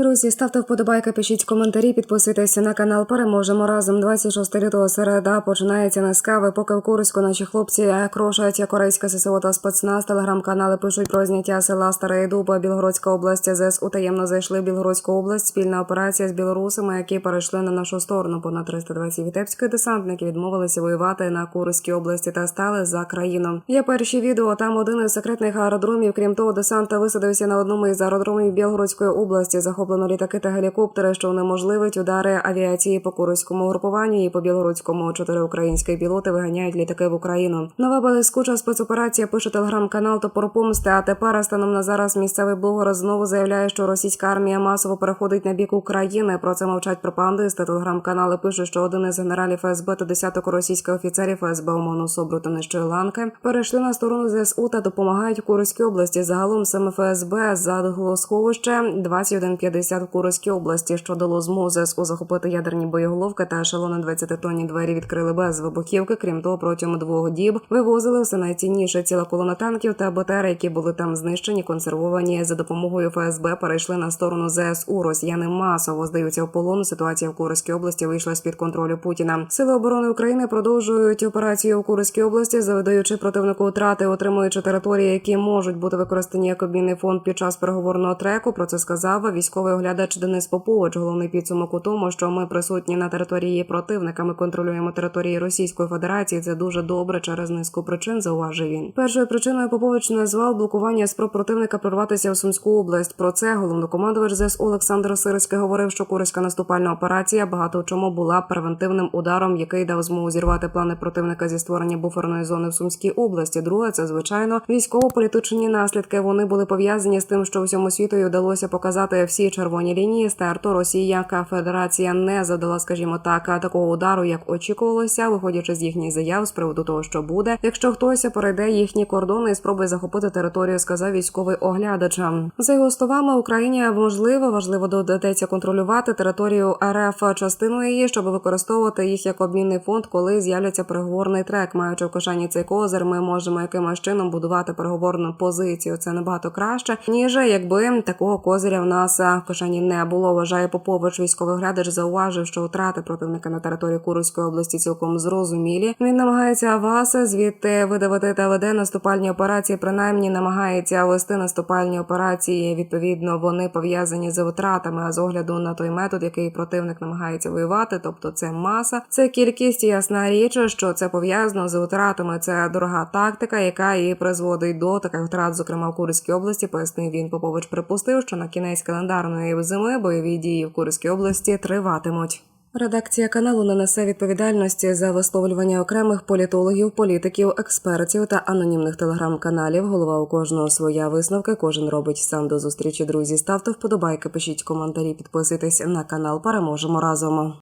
Друзі, ставте вподобайки, пишіть коментарі, підписуйтесь на канал. Переможемо разом. 26 лютого середа починається не з кави. Поки в Курську наші хлопці крошать корейське ССО та спецназ. Телеграм-канали пишуть про зняття села Старий Дуб, Білгородська область. ЗСУ таємно зайшли в Білгородську область. Спільна операція з білорусами, які перейшли на нашу сторону. Понад 320 вітебських десантників відмовилися воювати на Курській області та стали за країну. Є перші відео. Там один із секретних аеродромів. Крім того, десант висадився на одному із аеродромів Білгородської області. Захоплено літаки та гелікоптери, що унеможливить удари авіації по Курському групуванню і по білоруському. Чотири українські пілоти виганяють літаки в Україну. Нова блискуча спецоперація пише телеграм-канал Топор Помсти. А тепер станом на зараз місцевий блогер знову заявляє, що російська армія масово переходить на бік України. Про це мовчать пропагандисти. Телеграм-канали пишуть, що один із генералів ФСБ та десяток російських офіцерів ФСБ ОМОНу Собру та Нижчої ланки перейшли на сторону ЗСУ та допомагають Курській області. Загалом саме ФСБ задагло сховище 2150 в Курській області, що дало змогу ЗСУ захопити ядерні боєголовки та ешелони 20-тонні двері відкрили без вибухівки. Крім того, протягом двох діб вивозили все найцінніше ціла колона танків та БТР, які були там знищені, консервовані за допомогою ФСБ. Перейшли на сторону ЗСУ. Росіяни масово здаються в полон. Ситуація в Курській області вийшла з під контролю Путіна. Сили оборони України продовжують операцію у Курській області, завдаючи противнику втрати, отримуючи території, які можуть бути використані як обмінний фонд під час переговорного треку. Про це сказав військовий оглядач Денис Попович. Головний підсумок у тому, що ми присутні на території противника. Ми контролюємо території Російської Федерації. Це дуже добре через низку причин. Зауважив він. Першою причиною Попович назвав блокування спроб противника прорватися в Сумську область. Про це головнокомандувач ЗСУ Олександр Сирський говорив, що Курська наступальна операція багато в чому була превентивним ударом, який дав змогу зірвати плани противника зі створення буферної зони в Сумській області. Друге, це звичайно військово-політичні наслідки. Вони були пов'язані з тим, що всьому світу вдалося показати всі червоні лінії старту. Росія Федерація не задала, скажімо так, такого удару, як очікувалося, виходячи з їхніх заяв з приводу того, що буде, якщо хтось перейде їхні кордони і спробує захопити територію, сказав військовий оглядач. За його словами, Україні можливо важливо доведеться контролювати територію РФ частиною її, щоб використовувати їх як обмінний фонд, коли з'являться переговорний трек. Маючи в кишені цей козир, ми можемо якимось чином будувати переговорну позицію. Це набагато краще, ніж якби такого козиря в нас в кишені не було. Вважає Попович, військовий глядач зауважив, що втрати противника на території Курської області цілком зрозумілі. Він намагається вас звідти видавити та веде наступальні операції. Принаймні намагається вести наступальні операції. Відповідно, вони пов'язані з втратами. А з огляду на той метод, який противник намагається воювати, тобто це маса, це кількість ясна річ, що це пов'язано з втратами. Це дорога тактика, яка і призводить до таких втрат, зокрема в Курській області. Пояснив він Попович. Припустив, що на кінець календарної зими бойові дії в Курській області триватимуть. Редакція каналу не несе відповідальності за висловлювання окремих політологів, політиків, експертів та анонімних телеграм-каналів. Голова у кожного своя висновка. Кожен робить сам до зустрічі. Друзі, ставте вподобайки, пишіть коментарі, підписуйтесь на канал. Переможемо разом.